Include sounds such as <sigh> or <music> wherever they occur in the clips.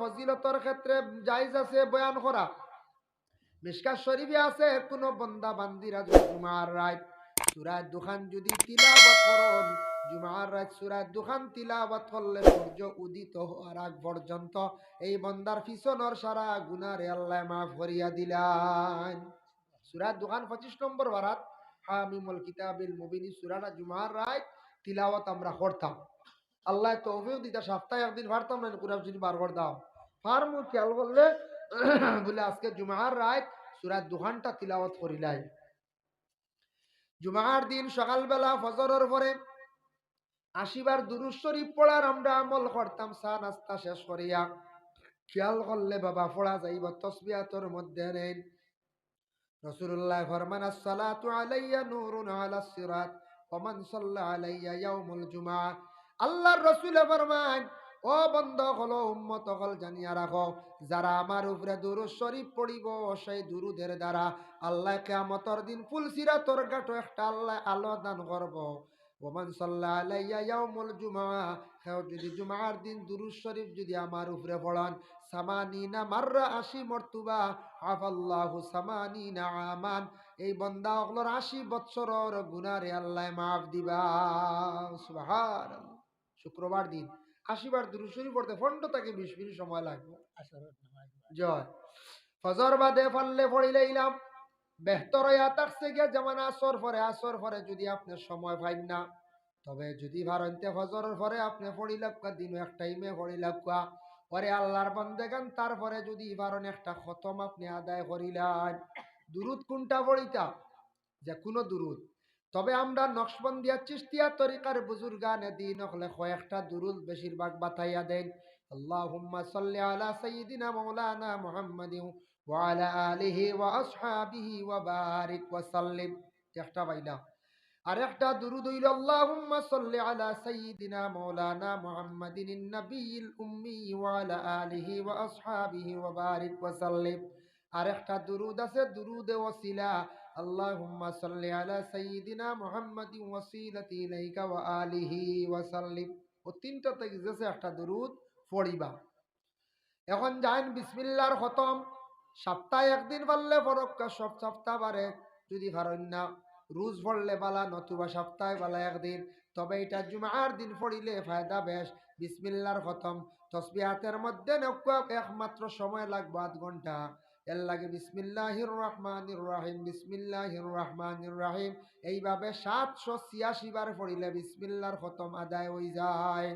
ফজিলতর ক্ষেত্রে জায়জ আছে বয়ান করা। মিশকাত শরীফে আছে, কোনো বন্দা বান্দিরা জুমার রাত সুরাত দুখান যদি তিলাবত করন, জুমার রাত সুরাত দুখান তিলাবত করলে সূর্য উদিত হওয়ার আগ পর্যন্ত এই বন্দার পিছনর সারা গুনারে আল্লাহ মাফ করিয়া দিলান। সুরাত দুখান পঁচিশ নম্বর বারাত হামিমুল কিতাবিল মুবিনি সুরাটা জুমার রাত তিলাওয়াত আমরা করতাম। আল্লাহ তৌফিক দিতা, সপ্তাহে একদিন পারতাম না কুরাব যদি বার করতাম ফার মু খেয়াল করলে, <coughs> বলে আজকে জুমার রাত সুরাত দুখানটা তিলাওয়াত করিলাই জুমার দিন সকালবেলা ফজরের পরে আশিবার দুরুজ শরীফ পড়ার আমরা আমল করতাম, চা নাস্তা শেষ করিয়া। খেয়াল করলে বাবা, পড়া যাইব তসবিয়াতর মধ্যে নেই। রসুল্লাহ ফরমান, আসসালাতু আলাইয়া নূরুন আলাস সিরাত ওমান সাল্লা আলাইয়া ইয়াউমুল জুমা। আল্লাহর রসুল ফরমান ও বন্ধ হলো, উম্মত হল, জানিয়া রাখো, যারা আমার উপরে দুরুদ শরীফ পড়িব, সেই দুরুদের দ্বারা আল্লাহ কেয়ামতর দিন ফুল সিরাতর গাটো একটা আল্লাহ আলো দান করব। ওমান সাল্লা আলাইয়া ইয়াউমুল জুমা হেও যদি জুমার দিন দুরুদ শরীফ যদি আমার উপরে পড়ান, সামানিনা মাররা আশি মর্তুবা, আফাল্লাহু সামানিনা আমান, এই বন্দা অগলোর আশি বৎসরর গুনারে আল্লাহ মাফ দিবা, সুবহানাল্লাহ। শুক্রবার দিন। আশিবার দুরুদ শরীফ পড়তে ফন্ড তাকে বিশ মিনিট সময় লাগবে। জয়। ফজর বাদে ফাললে পড়িলে ইলাম বেহতর থাকছে গিয়া যেমন আসর পরে আসর পরে যদি আপনি সময় পাইন না। তবে যদি ভারন্তে ফজরের পরে আপনি পড়ি লাগুয়া দিন এক টাইমে পড়ি লাগুয়া পরে আল্লাহর বন্দেগান তারপরে যদি ভারণ একটা খতম আপনি আদায় করিলেন। দুরুদ কোনটা পড়িতা? যে কোনো দুরুদ। তবে আমরা নকশবন্দিয়া চিস্তিয়া তরিকার বুজুর্গানে দিন হলে কয়েকটা দুরুদ বেশিরভাগ বাতাইয়া দেন اللهم صل على سيدنا مولانا محمد وعلى آله وأصحابه وبارك وسلم একটা পাইলা আর একটা দুরুদ হইল আল্লাহুম্মা সাল্লি আলা সাইয়্যিদিনা মাওলানা মুহাম্মাদিন নবিয়িল উম্মি ওয়া আলা আলিহি ওয়া আসহাবিহি ওয়া বারিক ওয়া সাল্লিম আর একটা দুরুদ আছে দুরুদে ওসিলা আলা সাইয়্যিদিনা মুহাম্মাদিন ওয়াসিলাতি ইলাইকা ওয়া আলিহি ওয়া সাল্লিম। ও তিনটা গেছে একটা দুরুদ, পড়িবা। এখন যাইন বিসমিল্লার খতম। সপ্তাহে একদিন পারলে ফরক্কা সব সপ্তাহ পারে। যদি পারেন না, রোজ পড়লে বালা নতুবা সপ্তাহে বালা একদিন। তবে এটা জুমার দিন পড়িলে ফায়দা বেশ বিসমিল্লার খতম। তসবিহাতের মধ্যে একমাত্র সময় লাগবে আধ ঘণ্টা। এর লাগে বিসমিল্লাহির রহমানির রাহিম, বিসমিল্লাহির রহমানির রাহিম। এইভাবে সাতশো ছিয়াশি বার পড়িলে বিসমিল্লার খতম আদায় হয়ে যায়।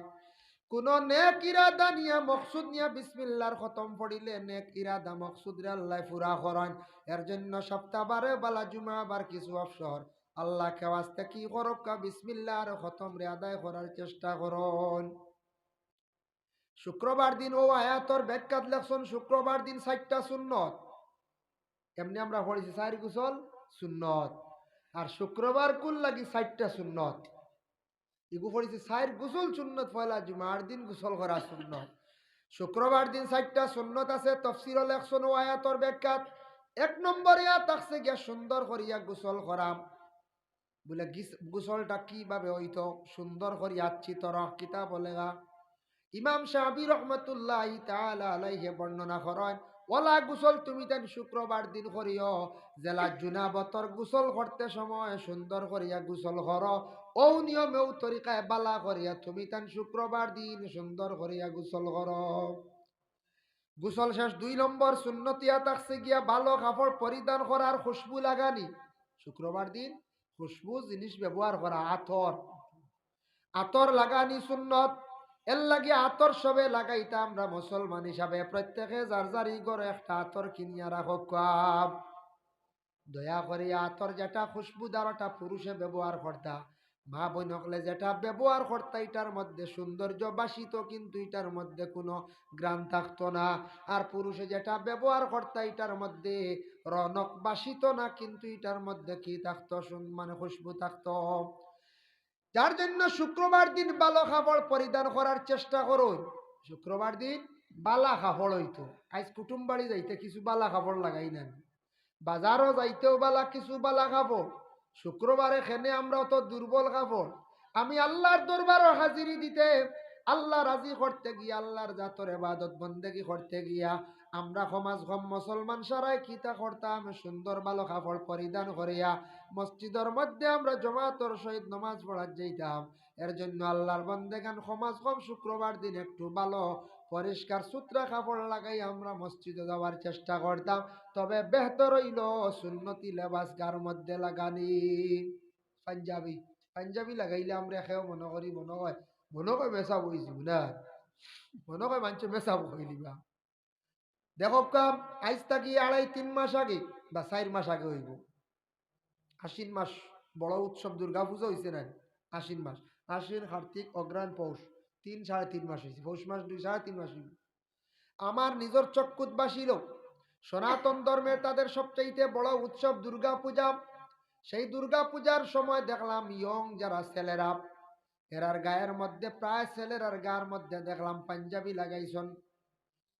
কোন নেক ইরাদা নিয়া, মকসুদ নিয়া বিসমিল্লার খতম পড়িলে নেক ইরাদা, মকসুদ রে আল্লাহ পুরা করেন। এর জন্য সপ্তাহ বারে বালা জুমা বার কিছু অবসর। আল্লাহ কেওয়াস্তে কি করক্কা বিসমিল্লার খতম রে আদায় করার চেষ্টা করুন। শুক্রবার দিন ও আয়াতর ব্যাখ্যাত লেখছেন শুক্রবার দিন ষাটটা সুন্নত। এমনি আমরা পড়েছি? চার গুসল সুন্নত। আর শুক্রবার কুল লাগি ষাটটা সুন্নত। ইগু পড়েছি চার গুসল সুন্নত, পয়লা জুমার দিন গুসল করা সুন্নত। শুক্রবার দিন ষাটটা সুন্নত আছে তফসির লেখছেন ও আয়াতর ব্যাখ্যাত এক নম্বর আছে গিয়া সুন্দর করিয়া গোসল করাম। বলে গিস- গোসলটা কীভাবে হইতো? সুন্দর করিয়া চিতর কিতাব বলেগা ইমাম সাহাবি রহমতুল্লাহ আলাইহি বর্ণনা করেন, ওলা গোসল তুমি তেন শুক্রবার দিন করিও জেলা জুনাবতর গোসল করতে সময় সুন্দর করিয়া গোসল কর। ও নিয়মে ও তরিকায় বালা করিয়া তুমি তেন শুক্রবার দিন সুন্দর করিয়া গোসল কর। গোসল শেষ দুই নম্বর সুন্নতিয়া থাকছে গিয়া ভালো কাপড় পরিধান করার খুশবু লাগানি শুক্রবার দিন খুশবু জিনিস ব্যবহার করা আতর। আতর লাগানি সুন্নত। এর লাগে আতর সবে লাগাইতা আমরা মুসলমান হিসাবে। প্রত্যেকে যার যার ইগর একটা আতর কিনিয়া রাখো কাম দয়া করে আতর যেটা খুশবুদার ওটা পুরুষে ব্যবহার করতা। মা বোন হকলে যেটা ব্যবহার করতা, এটার মধ্যে সৌন্দর্য বাসিত, কিন্তু এটার মধ্যে কোনো গ্রাম থাকতো না। আর পুরুষে যেটা ব্যবহার করতা, এটার মধ্যে রনক বাসিত না, কিন্তু এটার মধ্যে কি থাকতো? মানে খুশবু থাকতো। যার জন্য শুক্রবার দিন বালো কাপড় পরিধান করার চেষ্টা করুন। শুক্রবার দিন বালা কাপড় হইতো। আজ কুটুম বাড়ি যাইতে কিছু বালা কাপড় লাগাই না বাজারও যাইতেও বালা কিছু বালা কাপড় শুক্রবারে খেনে আমরা অত দুর্বল কাপড় আমি আল্লাহর দরবারও হাজিরি দিতে আল্লাহ রাজি করতে গিয়া, আল্লাহর জাতর এবাদত বন্দেগি করতে গিয়া আমরা সমাজ গম মুসলমান সারাই কিতা করতাম? সুন্দর ভালো কাপড় পরিধান করিয়া মসজিদের মধ্যে আমরা জমাতর সহিত নমাজ পড়ার যাইতাম। এর জন্য আল্লাহর বন্দেগান সমাজ কম শুক্রবার দিন একটু ভালো, পরিষ্কার, সূত্রা কাপড় লাগাই আমরা মসজিদে যাওয়ার চেষ্টা করতাম। তবে বেহতর হইল সুন্নতি লেবাস গার মধ্যে লাগানি। পাঞ্জাবি পাঞ্জাবি লাগাইলে আমরা খেয়েও মনে করি মনে হয় মনে কয় মেশা বইছি না মনে কয় মানুষ মেশা বইলিবা দেখো কাম আইজ থাকি আড়াই তিন মাস আগে বা চার মাস আগে হইব আশ্বিন মাস বড় উৎসব দুর্গা পুজো হয়েছে না আশ্বিন মাস আশ্বিন কার্তিক অগ্রাণ পৌষ তিন সাড়ে তিন মাস হয়েছে পৌষ মাস দুই সাড়ে তিন মাস হয়েছে আমার নিজের চক্ষুত বাসিল সনাতন ধর্মের তাদের সবচাইতে বড় উৎসব দুর্গা পূজা সেই দুর্গা পূজার সময় দেখলাম ইয়ং যারা ছেলেরা এরার গায়ের মধ্যে, প্রায় ছেলেরার গায়ের মধ্যে দেখলাম পাঞ্জাবি লাগাইছন।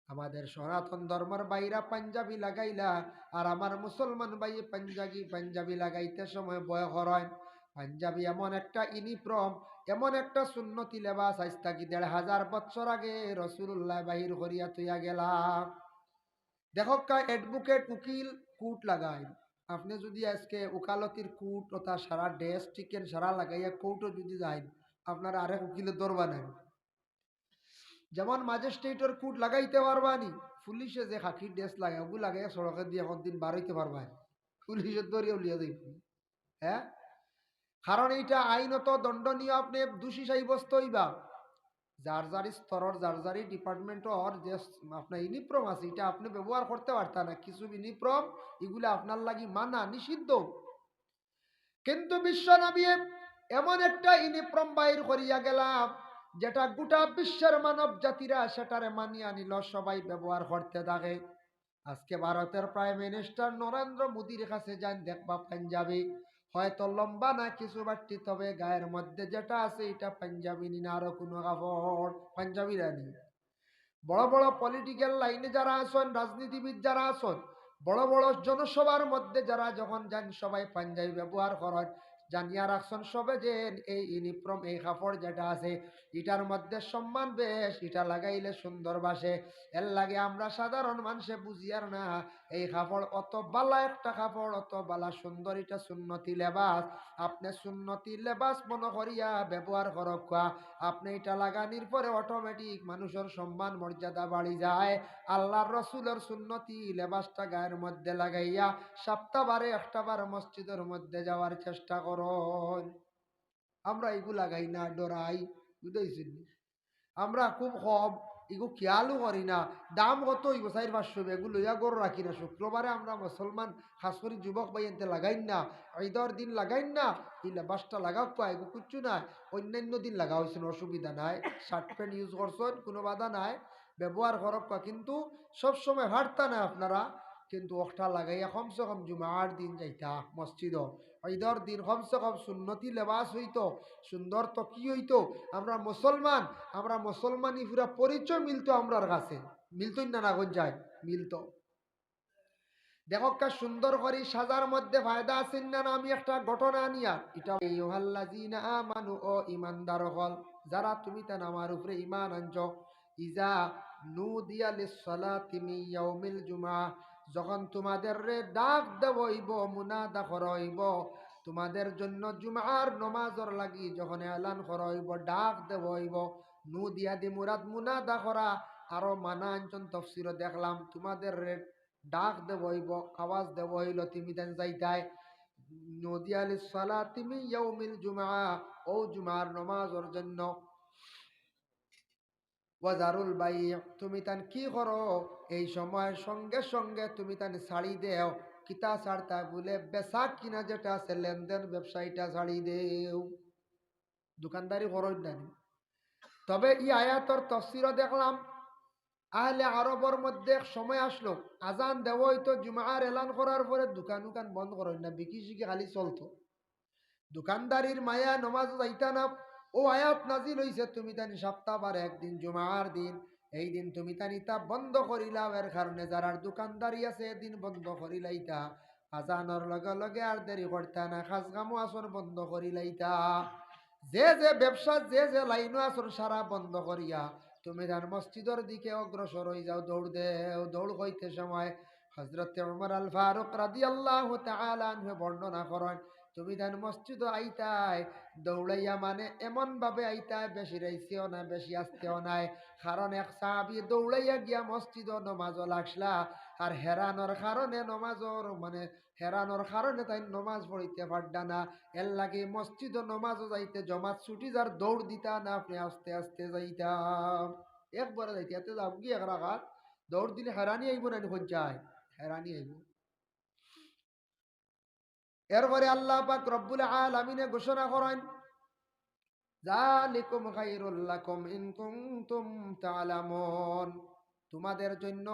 আমাদের সনাতন ধর্মের বাইরা পাঞ্জাবি লাগাইলা, আর আমার মুসলমান ভাই পাঞ্জাবি পাঞ্জাবি লাগাইতে সময় বয় করেন পাঞ্জাবি এমন একটা ইউনিফর্ম, এমন একটা সুন্নতি লেবাস, আজ থাকি দেড় হাজার বছর আগে রসুল্লাহ বাহির করিয়া তুইয়া গেলাম। দেখো কা অ্যাডভোকেট উকিল কুট লাগাই আপনি যদি আজকে উকালতির কুট ওটা সারা ড্রেস চিকেন সারা লাগাইয়া কোর্টও যদি যায় আপনার আরেক উকিলের দরবা নাই যেমন ম্যাজিস্ট্রেটের কুট লাগাইতে পারবানি, পুলিশে যে খাকির ড্রেস লাগে ওগুলো লাগাই সড়কে দিয়ে একদিন বাড়াইতে পারবা পুলিশের দরিয়া উলিয়া যাইব। হ্যাঁ? কারণ এইটা আইনত দণ্ডনীয়, আপনি দোষী সাব্যস্ত হইবা। যার যার স্তরের, যার যারই ডিপার্টমেন্টর যে আপনার ইউনিফর্ম আছে, এটা আপনি ব্যবহার করতে পারতেন না। কিছু ইউনিফর্ম এগুলো আপনার লাগি মানা নিষিদ্ধ। কিন্তু বিশ্ব নবিয়ে এমন একটা ইউনিফর্ম বাইর করিয়া গেলাম, যেটা গোটা বিশ্বের মানব জাতিরা সেটারে মানিয়ে নিল, সবাই ব্যবহার করতে থাকে। আজকে ভারতের প্রাইম মিনিস্টার নরেন্দ্র মোদীর কাছে যান, দেখবা পাঞ্জাবি। হয়তো লম্বা না কিছু বাট্টি তবে গায়ের মধ্যে যেটা আছে, এটা পাঞ্জাবি নি না আরও কোনো কাপড়। পাঞ্জাবি রানি। বড় বড় পলিটিক্যাল লাইনে যারা আছেন, রাজনীতিবিদ যারা আছেন, বড় বড় জনসভার মধ্যে যারা যখন যান, সবাই পাঞ্জাবি ব্যবহার করেন। জানিয়া রাখছেন সবে যে এই ইউনিফর্ম এই কাপড় যেটা আছে, এটার মধ্যে সম্মান বেশ, এটা লাগাইলে সুন্দর বাসে। এর লাগে আমরা সাধারণ মানুষে বুঝিয়ার না। এই কাপড় অত বালা, একটা কাপড় অত বালা সুন্দর এটা সুন্নতি লেবাস। আপনি সুন্নতি লেবাস মনে করিয়া ব্যবহার করক। আপনি এটা লাগানির পরে অটোমেটিক মানুষের সম্মান, মর্যাদা বাড়ি যায়। আল্লাহর রসুলের সুন্নতি লেবাসটা গায়ের মধ্যে লাগাইয়া সপ্তাহবারে একটা বার মসজিদের মধ্যে যাওয়ার চেষ্টা করুন আমরা এগুলো লাগাই না, ডরাই। বুঝেছেন আমরা খুব কম। এগু খেয়ালও করি না। দাম কত হইব চার পাঁচশো এগুলো লইয়া গরু রাখি না। শুক্রবারে আমরা মুসলমান খাস করে যুবক ভাই এনতে লাগাইন না। ঈদর দিন লাগাইন না। এই লেবাসটা লাগাও পাই এগু কিচ্ছু নাই। অন্যান্য দিন লাগা হয়েছেন অসুবিধা নাই। শার্ট প্যান্ট ইউজ করছেন, কোনো বাধা নাই। ব্যবহার করক পা কিন্তু সবসময় হাঁটতা না আপনারা। কিন্তু ওটা লাগাইয়া কমসে কম জুমার দিন যাইতা মসজিদ ঈদর দিন কমসে কম সুন্নতি লেবাস হইতো, সুন্দর তো কি হইতো। আমরা মুসলমান, আমরা মুসলমানই পুরা পরিচয় মিলতো আমরার কাছে। মিলতই না না যায়, মিলতো। দেখো সুন্দর করি সাজার মধ্যে ফায়দা আছেন না না, আমি একটা ঘটনা নিয়া এটা ইউহাল্লাযিনা আমানু ও ইমানদার হল, যারা তুমি তা আমার উপরে ইমান আনছ। ইজা নুদিয়া লিসসালাতি মিন ইয়াউমিল জুমআ যখন তোমাদের রে ডাক দেবইব মুনাদা করইব, তোমাদের জন্য জুমার নমাজর লাগি যখন এলান করইব, ডাক দেবইব নু দিয়া দি মুরাদ মুনাদা করা, আরও মানা আঞ্চন তফসিরও দেখলাম তোমাদের রে ডাক দেবইব আওয়াজ দেব হইল তুমি দেন যাইতাই। নদী আলি সালা তুমি ইয়াউমিল জুমা ও জুমার নমাজর জন্য ওয়াজারুল বাই, তুমি তান কি করো? এই সময়ের সঙ্গে সঙ্গে তুমি তান শাড়ি দেও। কিতা ছাড়তা বলে, বেচা কিনা যেটা আছে, লেনদেন ব্যবসায়ীটা ছাড়ি দেও। দোকানদারি করো না তবে ই আয়াতর তফসিরও দেখলাম। আহলে আরবর মধ্যে সময় আসলো। আজান দেব হইতো জুমার এলান করার পরে দোকান উকান বন্ধ করেন না। বিকি শিখি খালি চলতো। দোকানদারির মায়া, নমাজ যাইতা না। ও আয়াত নাজিল হইছে, তুমি তানি সপ্তাহবার একদিন, জুমার দিন, এই দিন তুমি তানি তা বন্ধ করিলাম এর কারণে যারা দোকানদারি আছে, এদিন বন্ধ করিলাইতা। আজানোর লগে লগে আর দেরি করতা না খাস কামো আসর বন্ধ করিলাইতা। যে যে ব্যবসা, যে যে লাইনও আসর সারা বন্ধ করিয়া, তুমি ধান মসজিদের দিকে অগ্রসর হয়ে যাও, দৌড় দেও দৌড় হইতে সময় হজরত উমর আল ফারুক রাদি আল্লাহ বর্ণনা করেন তুমি ধান মসজিদ আইতাই, দৌড়াইয়া মানে এমন ভাবে আইতাই, বেশি রাইছেও না বেশি আসতেও নাই। কারণ এক সাহাবি দৌড়াইয়া গিয়া মসজিদ নমাজ লাগসলা। আর হেরানোর কারণে নমাজর মানে হেরানোর কারণে তাই নমাজ পড়িতে পারডা না। এর লাগে মসজিদ নমাজও যাইতে, জমাত ছুটি যার দৌড় দিতা না, আপনি আস্তে আস্তে যাইতাম। একবারে যাইতে, এতে যাব কি এক দৌড় দিলে হেরানি আইব না যায় হেরানি আইব। এরপরে আল্লাহ পাক রব্বুল আলামিনে ঘোষণা করেন জালিকুম লাকুম ইন কুনতুম তোমাদের জন্য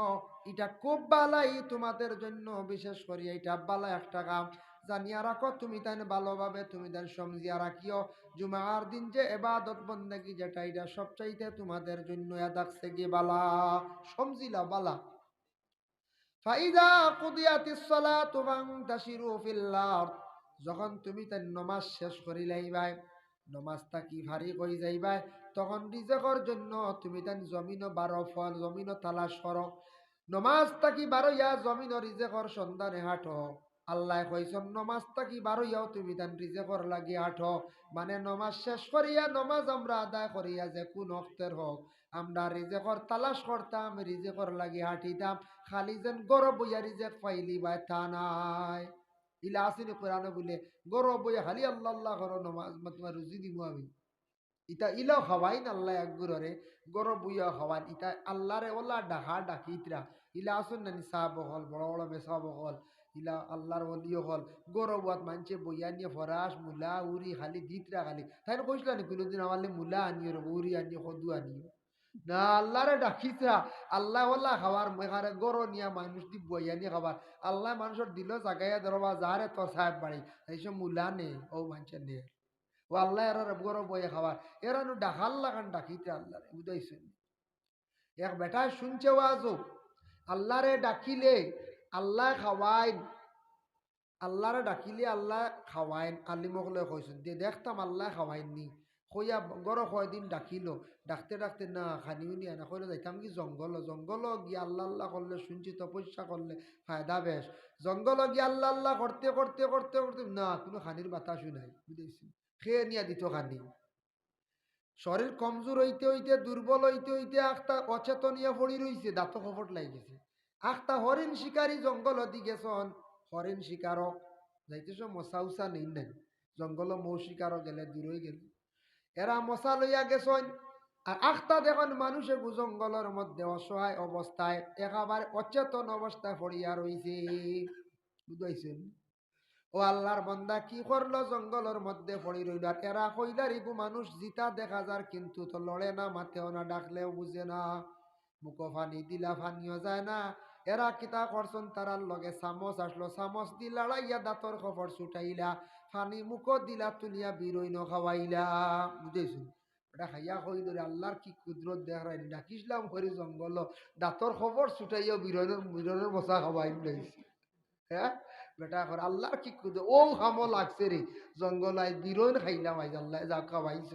এটা খুব বালাই, তোমাদের জন্য বিশেষ করে এটা বালা একটা কাম। জানিয়া রাখো, তুমি তাই ভালোভাবে, তুমি তাই সমজিয়া রাখিও। জুমার দিন যে এবাদত বন্দেগি যেটা, এটা সবচাইতে তোমাদের জন্য এদাকছে গিয়ে বালা সমজিলা বালা। যখন তুমি তাই নমাজ শেষ করিলাইবাই নমাজটা কি ভারী করি যাইবাই, তখন রিজেকর জন্য তুমি তাই জমিন বারো ফল জমিন তালাশ করো। নমাজ তাকি বারো ইয়া জমিন রিজেকর সন্ধানে হাঁটো। আল্লাহ কইসন নমাজ তাকি বারো ইয়াও তুমি তান রিজেকর লাগি হাঁটো। মানে নমাজ শেষ করিয়া, নমাজ আমরা আদায় করিয়া যে কোন অক্তের হোক। আমরা রিজেকর তালাশ করতাম রিজেকর লাগি হাঁটিতাম। খালি যেন গরব বইয়া রিজেক পাইলি বা তা নাই। ইলা আসিনি কোরআনে বলে, গরব বইয়া খালি আল্লাহ আল্লাহ করো নমাজ তোমার রুজি দিব আমি। ইতা ইলাও খাওয়াইন আল্লাহ একগুরে গরব বইয়া খাওয়াইন, ইতা আল্লাহরে ওলা ডাহা ডাকি ইতরা ইলা আসুন না নিসা বহল বড় বড় বেসা বহল ইলা আল্লাহর অলিও হল। গরবাত মানছে বইয়া নিয়ে ফরাস, মুলা, উরি, খালি দিতরা খালি। তাই কইছিল নি, কোনোদিন আমালে মুলা আনিও উরি আনিও, সদু আনিও। না, আল্লাহরে ডাকিছা। আল্লাহ ওল্লা খাবার মেঘারে গরো নিয়া মানুষ দি বইয়া নিয়ে খাবার। আল্লাহ মানুষের দিল জাগাইয়া ধরবা যারে তো সাহেব বাড়ি এইসব মুলা নে ও মানুষের নে। ও আল্লাহ এরা গরো বইয়া খাবার। এরা নু ডাকাল লাগান ডাকিতে আল্লাহ বুঝাইছেন এক বেটায় শুনছে ওয়াজও আল্লাহরে ডাকিলে, আল্লাহ খাওয়াইন আল্লাহরে ডাকিলে, আল্লাহ খাওয়াইন আলিমকলে কইছেন দেখতাম আল্লাহ খাওয়াইননি কইয়া গর কয়দিন ডাকিল। ডাকতে ডাকতে, না খানিও নিয়ে না কইলে যাইতাম কি জঙ্গল জঙ্গল গিয়ে আল্লাহ আল্লাহ করলে শুনছি তপস্যা করলে ফায়দা বেশ জঙ্গল গিয়ে আল্লাহ আল্লাহ করতে করতে করতে করতে না, কোনো খানির বাতাসও নাই বুঝেছি খেয়ে নিয়ে দিত খানি। শরীর কমজোর হইতে হইতে দুর্বল হইতে হইতে আখটা অচেতনিয়া পড়ি রইছে দাঁত খপট লাগি গেছে। আখটা হরিণ শিকারী জঙ্গল দি গেছন। হরিণ শিকারক যাইতেছ মশা উষা নেই নাই। জঙ্গল মৌ শিকারক গেলে দূরই গেল। এরা মশা লইয়া গেছন। আর আখটা দেখুন মানুষে জঙ্গলের মধ্যে অসহায় অবস্থায় একেবারে অচেতন অবস্থায় পড়িয়া রইছে বুঝাইছেন ও আল্লাহর বন্দা কি করল জঙ্গলের মধ্যে পড়ি রইল আর এরা কইলার মানুষ জিতা দেখা যার কিন্তু তো লড়ে না মাথেও না, ডাকলেও বুঝে না। মুখো ফানি দিলা ফানিও যায় না। এরা কিতা করছন তারার লগে চামচ আসলো। চামচ দি লড়াইয়া দাঁতর খবর ছুটাইলা। ফানি মুখো দিলা তুলিয়া বিরইন খাওয়াইলা বুঝেছ এটা খাইয়া কই ধরে আল্লাহর কি কুদরত দেখাই ডাকিসলাম হরি জঙ্গল দাঁতর খবর ছুটাইয়া বিরইনের বিরইনের বসা খাওয়াই লাইছে হ্যাঁ বেটা কর আল্লাহর কি কুদ ও হামো লাগছে রে জঙ্গলাই বিরইন খাইলাম আইজ আল্লাহ যা খাওয়াইছ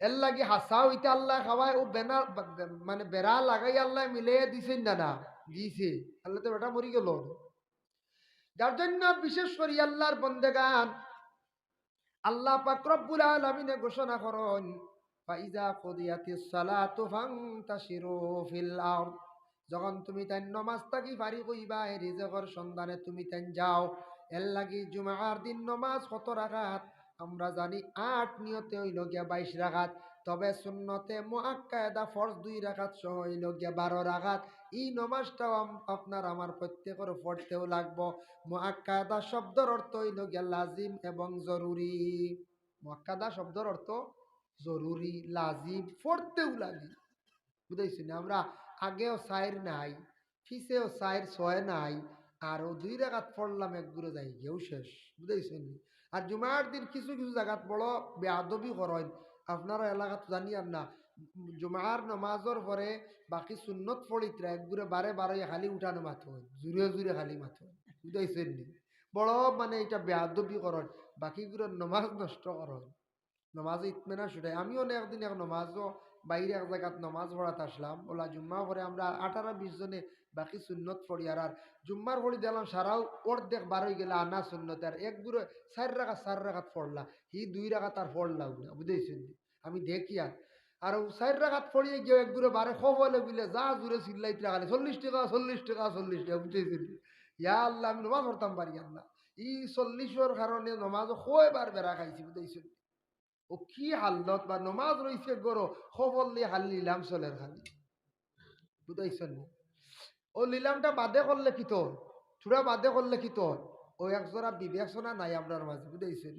এর লাগি হাসা হইতে আল্লাহ খাওয়ায় ও বেনা মানে বেড়া লাগাই আল্লাহ মিলে দিছেন না না দিছে। আল্লাহ তো বেটা মরি গেল। যার জন্য বিশেষ করি আল্লাহর বন্দেগান, আল্লাহ পাক রব্বুল আলামিনে ঘোষণা করন, ফাইজা কুদিয়াতিস সালাতু ফান্তাশিরু ফিল আরদ যখন তুমি তাই নমাজ থাকি ফারি কইবা রিজকর সন্ধানে তুমি তাই যাও, এর লাগি জুমার দিন নমাজ কত রাখাত আমরা জানি আট নিয়তে হইল গিয়া বাইশ রাখাত, তবে শূন্যতে মোয়াক্কায়দা ফর্জ দুই রাখাত সহ হইল গিয়া বারো রাখাত। এই নমাজটাও আপনার আমার প্রত্যেকের পড়তেও লাগবো। মোয়াক্কায়দা শব্দর অর্থ হইল গিয়া লাজিম এবং জরুরি। মোয়াক্কাদা শব্দর অর্থ জরুরি, লাজিম, পড়তেও লাগে। বুঝাইছি না? আমরা আগেও সাইর নাই ফিসেও সাইর ছয় নাই, আরও দুই রাগাত পড়লাম, একগুলো যাই গিয়েও শেষ। বুঝাইছেন? আর জুমার দিন কিছু কিছু জায়গাত বড় বেয়াদবি করেন। আপনারা এলাকাত জানি আর না। জুমার নমাজর পরে বাকি সুন্নত পড়িতরা একগুড়ে বারে বারে খালি উঠানো মাথো জুড়ে জুড়ে খালি মাথো বুঝাইছেন নি? বড় মানে এটা বেয়াদবি করেন বাকিগুলো নমাজ নষ্ট করেন নমাজে ইতমেনা শুটাই আমিও একদিন এক নমাজও বাইরে এক জায়গাত নমাজ পড়াতে আসলাম। ওলা জুম্মা পরে আমরা আঠারো বিশ জনে বাকি সুন্নত পড়ি আর আর জুম্মার পড়ি দিলাম সারাও অর্ধেক বারোই গেলে আনা সুন্নত। আর এক দূরে চার রাখা চার রাখাত পড়লা হি দুই রাখা তার পড়লাও না, বুঝেছেন? আমি দেখি আর। আর চার রাখাত পড়িয়ে গিয়ে এক দূরে বারে খবলে বুঝলে যা জুড়ে চিল্লাইতে রাখালে চল্লিশ টাকা চল্লিশ টাকা চল্লিশ টাকা, বুঝেছেন? ইয়া আল্লাহ, আমি নমাজ পড়তাম পারি আল্লাহ। ই চল্লিশর কারণে নমাজ কয়বার বেড়া খাইছি, বুঝেছেন? ও কি হাল্লত বা নমাজ রইছে গরো খবর লিয়ে হাল নিলাম চলের খালি। বুঝাইছেন ও নিলামটা বাদে করলে কি তোর? চূড়া বাদে করলে কি তোর? ও একজোড়া বিবেচনা নাই আপনার মাঝে, বুঝাইছেন?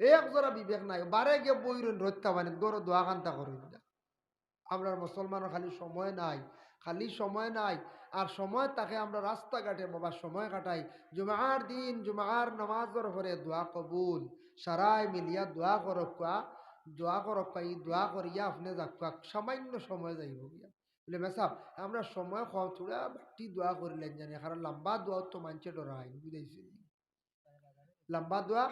এই একজোড়া বিবেক নাই, বারে গিয়ে বইরন রত্যা মানে গরো দোয়া কান্তা করুন আপনার মুসলমানের খালি সময় নাই, খালি সময় নাই, আর সময় তাকে আমরা রাস্তাঘাটে বাবা সময় কাটাই। জুমার দিন, জুমার নামাজের পরে দোয়া কবুল, সারাই মিলিয়া দোয়া করকা দোয়া করকা এই দোয়া করিয়া আপনি যাকা সামান্য সময় যাইব গিয়া। বলে মেসাব আমরা সময় খাওয়া থোড়া বাটি দোয়া করিলেন জানি, কারণ লম্বা দোয়া তো মানছে ডরাই বুঝাইছি লম্বা দোয়া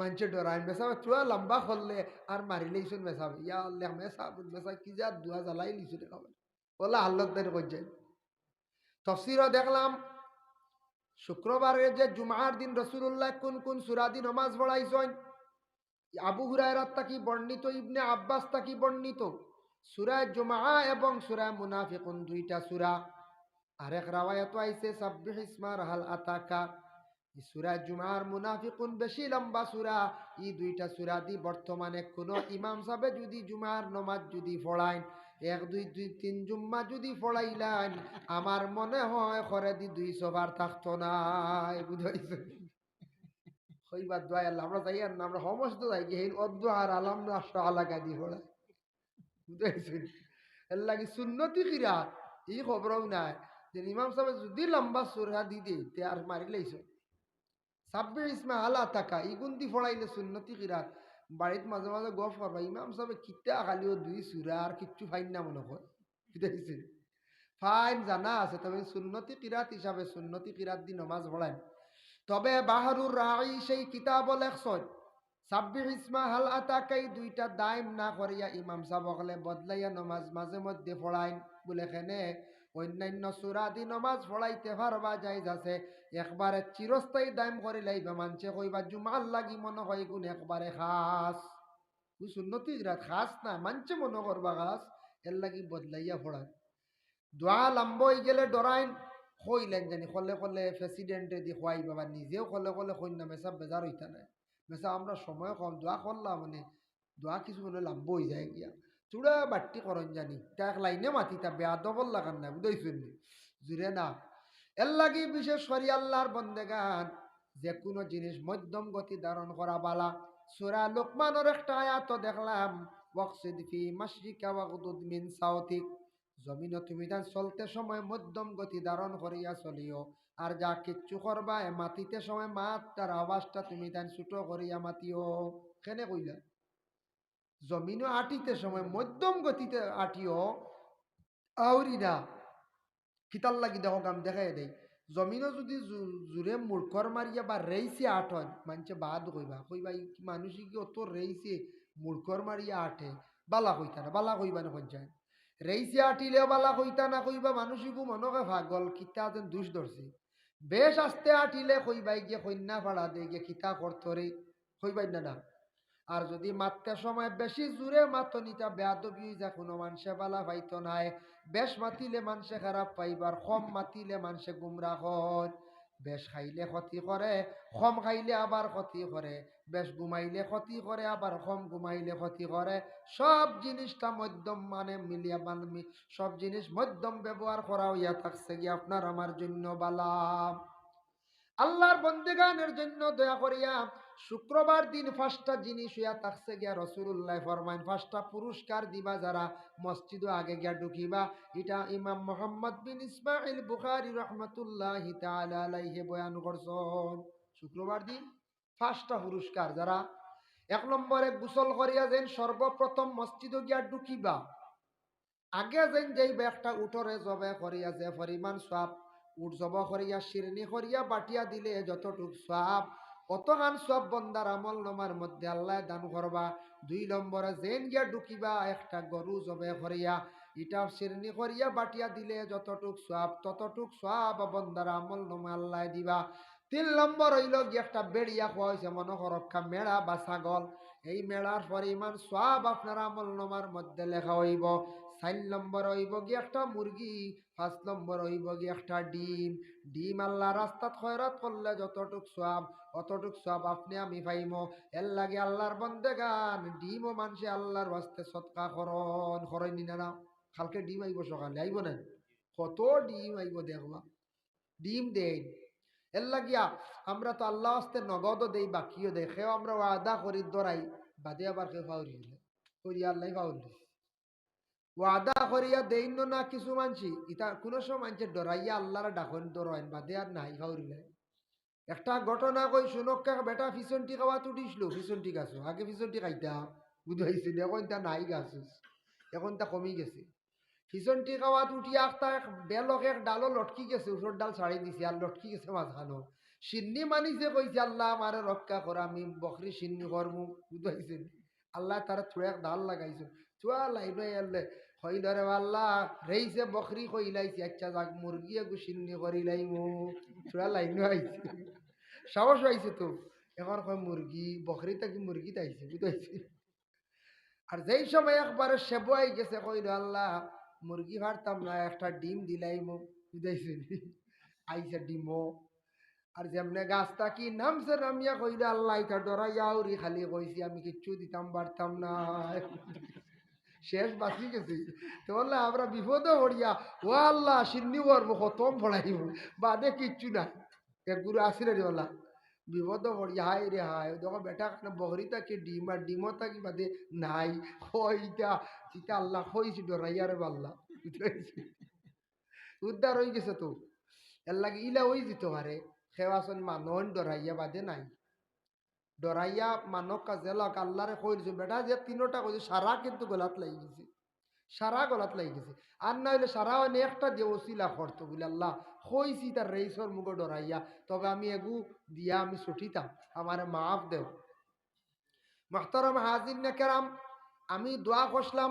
মানছে ডরাই মেসাব থোড়া লম্বা করলে আর মারিলেইছুন মেসাব ইয়া আল্লাহ মেসাব মেসাব কি যা দোয়া জ্বালাই লিছুন খাবার ওলা আল্লাহ দেন করছেন তফসিরও দেখলাম, শুক্রবারে যে জুমার দিন রসুল্লাহ কোন কোন সুরাদি নমাজ পড়াইছেন, আবু হুরায়রাত তাকি বর্ণিত, ইবনে আব্বাস তাকি বর্ণিত? সুরায় জুমা এবং সুরায় মুনাফিকুন দুইটা সুরা। আরেক রাওয়ায়াত আইছে, সাব্বিহ ইসমার হাল আতাকা। সুরায় জুমার মুনাফিকুন বেশি লম্বা সুরা। এই দুইটা সুরা দি বর্তমানে কোনো ইমাম সাহেব যদি জুমার নমাজ যদি পড়ায় এক, দুই দুই, তিন জুম্মা যদি পড়াইলেন, আমার মনে হয় ঘরে দি দুই সবার থাকতো নাই বুঝাইছে। হইবার দোয়া আল্লাহ আমরা যাই আর না, আমরা সমস্ত যাই কি এই অদ্দ আর আলাম রাষ্ট্র আলাকা দি পড়ায়। বুঝাইছে এর লাগি সুন্নতি কিরা? এই খবরও নাই। যে ইমাম সাহেব যদি লম্বা সুরা দি দে তে আর মারি লাইছ। সাব্বির ইসমা আলা টাকা ইগুন দি ফড়াইলে সুন্নতি কিরা? বাড়িত মাঝে মাঝে গফ করবা ইমাম সাহেব কিতা খালিও দুই সুরা আর কিচ্ছু ফাইন না মনে হয় ফাইন জানা আছে, তবে সুন্নতি কিরাত হিসাবে সুন্নতি কিরাত দি নমাজ পড়ায় তবে বাহারুর রাই সেই কিতাব লেখছয় সাব্বির ইসমা হাল আতাকাই দুইটা দাইম না করিয়া ইমাম সাবকলে বদলাইয়া নমাজ মাঝে মধ্যে পড়াইন বলে খেনে অন্যান্য সুরাদি নমাজ পড়াইতে পারবা যাই যাচ্ছে একবারে চিরস্থায়ী দাইম করে লাইবে মানছে কইবা, জুমার লাগি মনে হয় গুণ একবারে খাস। সুন্নতি খাস না, মানছে মনে করবা খাস, এর লাগি বদলাইয়া পড়ায় দোয়া লম্ব হয়ে গেলে ডরাইন, কইলেন জানি, কলে কলে প্রেসিডেন্টে দি খোয়াই বাবা নিজেও কলে কলে না মেসা বেজার হইতা নাই। মেসা আমরা সময় কম, দোয়া করলাম মানে দোয়া কিছু মানে লম্ব হয়ে যায় গিয়া। চূড়া বাট্টি করন জানি, তাক লাইনে মাতি, তা বেয়া দবল লাগান না বুঝাইছেন জুড়ে না। এর লাগি বিশেষ করি আল্লাহর বন্দেগান যে কোনো জিনিস মধ্যম গতি ধারণ করা বালা। সুরা লোকমানের একটা আয়াত দেখলাম, ওয়াকসিদ ফি মাশরিকা ওয়াগদুদ মিন সাউতিক জমিন তুমি চলতে সময় মধ্যম গতি ধারণ করিয়া চলিও। আর যা কিচ্ছু করবা মাতিতে সময় মাত, তার আওয়াজটা তুমি তান ছুটো করিয়া মাতিও। কেনে কইলা? জমিনও আটিতে সময়, মধ্যম গতিতে আটিও। আউরি না। কিতাল লাগি দেখো গাম দেখাই দেই। জমিনও যদি জোরে মূর্খর মারিয়া বা রেইছে আঠন, মানছে বাদ কইবা। কইবা মানুষই কি অত রেইছে মূর্খর মারিয়া আঠে? বালা কইতা না বালা কইবা না পঞ্চায়েত? রেইছে আটিলেও বালা কইতা না কইবা মানুষিকু মনকে ভাগল, কিতা যেন দুষ ধরছে বেশ আস্তে আটিলে কইবাই গিয়ে কন্যা ভাড়া দিয়ে গিয়ে খিতা করতরে কইবাই না না। আর যদি মাততে সময় বেশি জোরে মাতো নিতা বেয়াদবি যা কোনো মানুষে বালা পাইতো নাই, বেশ মাতিলে মানুষে খারাপ পাইবার, কম মাতিলে মানুষে গুমরা হয় বেশ খাইলে ক্ষতি করে কম খাইলে আবার ক্ষতি করে, বেশ ঘুমাইলে ক্ষতি করে, আবার কম ঘুমাইলে ক্ষতি করে। সব জিনিসটা মধ্যম মানে মিলিয়া মানে সব জিনিস মধ্যম ব্যবহার করা হইয়া থাকছে কি আপনার আমার জন্য বালা। আল্লাহর বন্দিগানের জন্য দয়া করিয়া শুক্রবার দিন পাঁচটা জিনিস হইয়া থাকছে গিয়া রসুল্লাহ ফরমাইন পাঁচটা পুরস্কার দিবা যারা মসজিদ আগে গিয়া ঢুকিবা। এটা ইমাম মোহাম্মদ বিন ইসমাইল বুখারি রহমতুল্লাহ আলাইহে বয়ান করছেন। শুক্রবার দিন পাঁচটা পুরস্কার যারা এক নম্বরে গোসল করিয়া যেন সর্বপ্রথম মসজিদ গিয়া ঢুকিবা। আগে যেন যাইবা একটা উঠরে জবে করিয়া যে পরিমাণ সাপ উঠ জব করিয়া, শিরনি করিয়া, বাটিয়া দিলে যতটুক সাপ অতখান সব বন্দার আমল নমার মধ্যে আল্লাহ দান করবা। দুই নম্বরে জেন গিয়া ঢুকিবা, একটা গরু জবে করিয়া, ইটা শ্রেণি করিয়া বাটিয়া দিলে যতটুক সব, ততটুক সব বন্দার আমল নমা আল্লাহ দিবা। তিন নম্বর হইল গিয়ে একটা বেড়িয়া খোয়া হয়েছে মনে রক্ষা মেড়া বা ছাগল। এই মেলার পরিমাণ সব আপনার আমল নমার মধ্যে লেখা হইব। চার নম্বর হইব গিয়ে একটা মুরগি, পাঁচ নম্বর হইব গিয়ে একটা ডিম। ডিম আল্লাহ রাস্তাত খয়রাত করলে যতটুক সব অতটুক সব আপনি আমি পাইম। এর লাগে আল্লাহর বন্দে গান, ডিমও মানুষে আল্লাহর বাস্তে সৎকা করন করই নি, কালকে ডিম আইব সকালে, আইব না? কত ডিম আইব দেখবা? ডিম দেন। এর লাগিয়া আমরা তো আল্লাহ আস্তে নগদও দেই, বাকিও দেই। সেও আমরা আদা করি, দরাই। বাদে আবার কেউ ফাউরি করি আল্লাহ ফাউরি ওয়াদা করিয়া দেইন না কিছু মানছি। ইতা কোনো সময় মানছে, ডরাইয়া আল্লাহর ডাকন ডরাইন বাদে আর নাই ফাউরিলে একটা ঘটনা কই, শুনক বেটা ফিসন্টি খাওয়া তুটিছিল ফিসন্টি গাছ। আগে ফিসন্টি খাইতা বুঝাইছিল এখন তা নাই গাছ এখন তা কমি গেছে। ফিসন্টি খাওয়া তুটি আখতা বেলক এক ডালও লটকি গেছে উপর ডাল ছাড়ি দিছে, আর লটকি গেছে মাঝখানো সিন্নি মানিছে, কইছে আল্লাহ, আমারে রক্ষা করা আমি বকরি সিন্নি করমু বুঝাইছে আল্লাহ তারা থুয়াক ডাল লাগাইছে। চুয়া লাইন এলে, হই ধরে আল্লাহ রেইছে বকরি কইলাইছে আচ্ছা যাক, মুরগি একু সিন্নি করিলাই মু চুয়া লাইন আইছে। সাহস পাইছে তো। এখন কয় মুরগি, বকরি তাকি মুরগি তাইছে বুঝাইছে আর যেই সময় একবারে সেবুয়াই গেছে কইল আল্লাহ মুরগি ভারতাম না, একটা ডিম দিলাই মু বুঝাইছে আইছে ডিমও। আর যেমনে গাছটা কি নামছে নামিয়া কইলে আল্লাহ এটা ডরাইয়া উড়ি খালি কইছি আমি কিচ্ছু দিতাম, পারতাম না। শেষ বাঁচি গেছি। তো বললে, আমরা বিপদও পড়িয়া, ও আল্লাহ, সিন্নি করব খতম পড়াইব বাদে কিচ্ছু না। এক গুরু আসিরে রে বলা বিপদও পড়িয়া হাই রে হাই দেখো বেটা বহরি তাকে ডিম আর ডিমও তাকি বাদে নাই। হইতা ইটা আল্লাহ হইছি ডরাইয়া রে আল্লাহ উদ্ধার হয়ে গেছে তো। এর লাগে ইলা ওই দিতে পারে। সেৱাচোন মানুহন ডরাইয়া বাদে নাই। ডরাইয়া মানুহ কাজে লক আল্লাহরে কই দিছো, বেটা, যে তিনোটা কইছে সারা কিন্তু গলাত লাগি গেছে। সারা গলাত লাগি গেছে। আর না হইলে সারা হইলে একটা দিয়ে ওসিলা করতো বলে, আল্লাহ কইছি তার রেইসর মুখে ডরাইয়া তবে আমি এগু দিয়া আমি ছুটিতাম আমারে মাফ দেও। মাহতারাম হাজির নেকেরাম আমি দোয়া করলাম